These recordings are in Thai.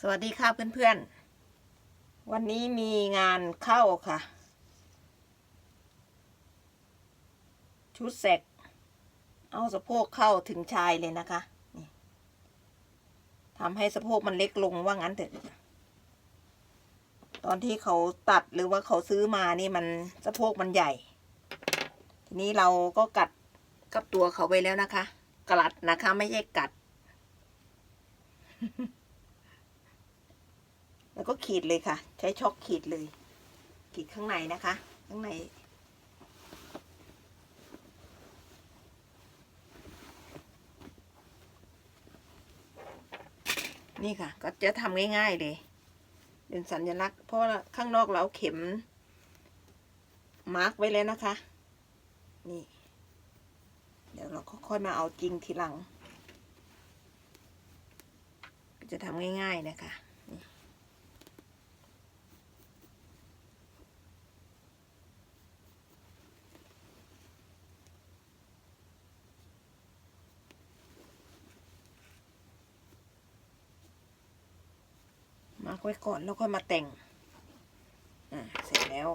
สวัสดีค่ะเพื่อนๆ วันนี้มีงานเข้าค่ะ ชุดแสกเอาสะโพกเข้าถึงชายเลยนะคะนี่ทำให้สะโพกมันเล็กลงว่างั้นเถอะ ตอนที่เขาตัดหรือว่าเขาซื้อมานี่มันสะโพกมันใหญ่ ทีนี้เราก็กัดกับตัวเขาไปแล้วนะคะ กลัดนะคะไม่ใช่กัด แล้วก็ขีดเลยค่ะ ใช้ช็อกขีดเลย ขีดข้างในนะคะ ข้างใน นี่ค่ะ ก็จะทำง่ายๆเลยเป็นสัญลักษณ์เพราะว่าข้างนอกเราเข็ม มาร์กไว้แล้วนะคะ นี่ เดี๋ยวเราก็ค่อยมาเอาจริงทีหลัง จะทำง่ายๆนะคะ ร์กไว้ก่อนแล้วค่อยมาแต่ง อ่า เสร็จแล้ว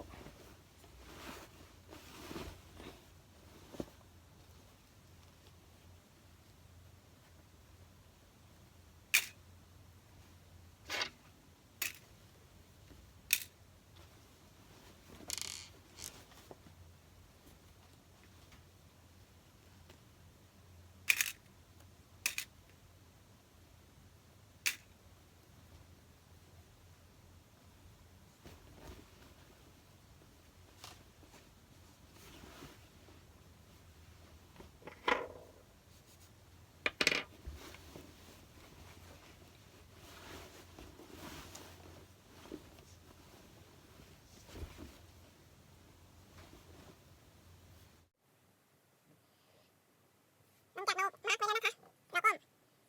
หลังจากเรามาร์กไว้แล้วนะคะ เราก็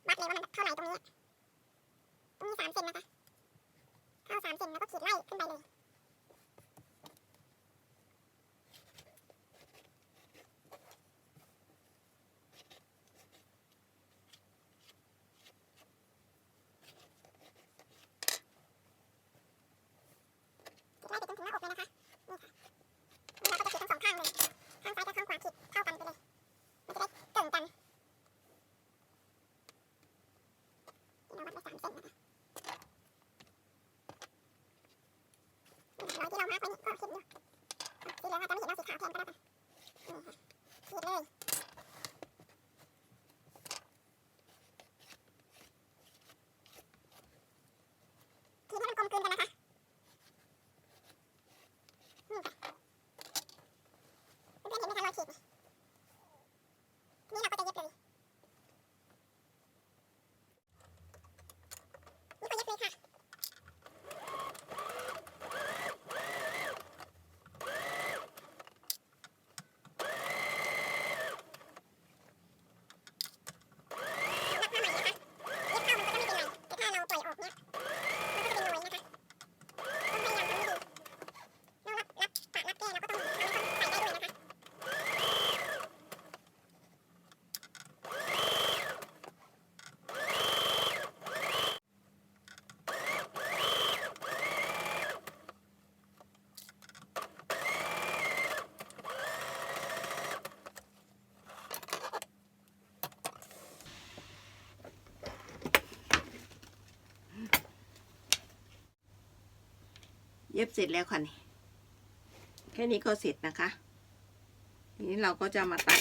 วัดเลยว่ามันเท่าไหร่ตรงนี้ ตรงนี้สามเซนนะคะ เข้าสามเซนแล้วก็ขีดไล่ขึ้นไปเลย ขีดไล่ไปจนถึงหน้าอกเลยนะคะ นี่ค่ะนี่เราก็จะขีดทั้งสองข้างเลย ข้างซ้ายกับข้างขวาขีดเท่ากันไปเลย มันจะได้เก่งกันนี่เราวัดไว้ สามนะคะรอยที่เรามาร์กไว้นี่ก็ขีดอยู่สีเหลืองอาจจะไม่เห็นเอาสีขาวแทนก็ได้ค่ะนี่ค่ะขีดเลยขีดให้มันกลมกลืนกันนะคะนี่ค่ะเพื่อนๆเห็นไหมคะรอยขีดนี่ นี่เราก็จะเย็บเลย นี่ก็เย็บเลยค่ะ นับผ้าใหม่นะคะ เย็บเข้ามันก็จะไม่เป็นไรแต่ถ้าเราปล่อยออกเนี่ย มันก็จะเป็นรอยนะคะ ต้องพยายามทำให้ดีเรารับรับปะรับแก้เราก็ต้องทำให้เขาใส่ได้ด้วยนะคะ เย็บเสร็จแล้วค่ะนี่แค่นี้ก็เสร็จนะคะ ทีนี้เราก็จะมาตัด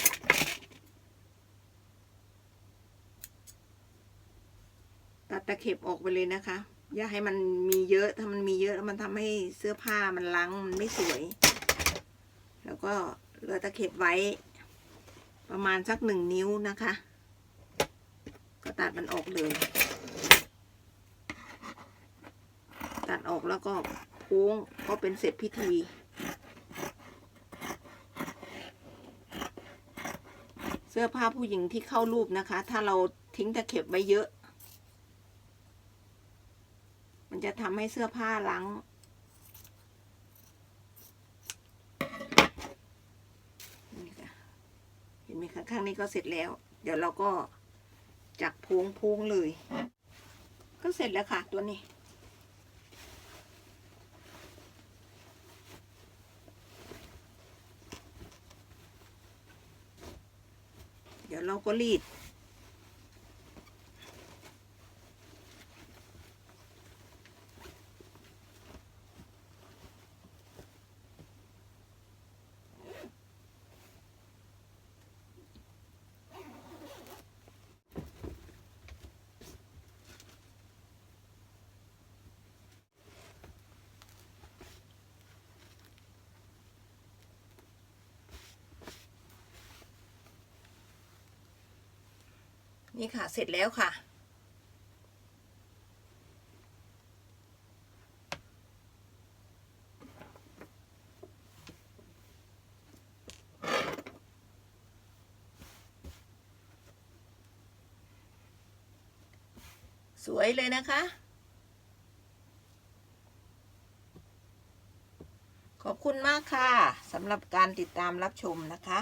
ตัดตะเข็บออกไปเลยนะคะ อย่าให้มันมีเยอะ ถ้ามันมีเยอะแล้วมันทำให้เสื้อผ้ามันล้างมันไม่สวย แล้วก็เหลือตะเข็บไว้ ประมาณสักหนึ่งนิ้วนะคะ ก็ตัดมันออกเลย ตัดออกแล้วก็ ค้งก็เป็นเสร็จพิธี เสื้อผ้าผู้หญิงที่เข้ารูปนะคะ ถ้าเราทิ้งตะเข็บไว้เยอะ มันจะทำให้เสื้อผ้าล้างเห็นไหมคะข้างนี้ก็เสร็จแล้ว เดี๋ยวเราก็จักพวงพวงเลย ก็เสร็จแล้วค่ะตัวนี้ ดี๋ยวเราก็รีด นี่ค่ะ เสร็จแล้วค่ะ สวยเลยนะคะ ขอบคุณมากค่ะสำหรับการติดตามรับชมนะคะ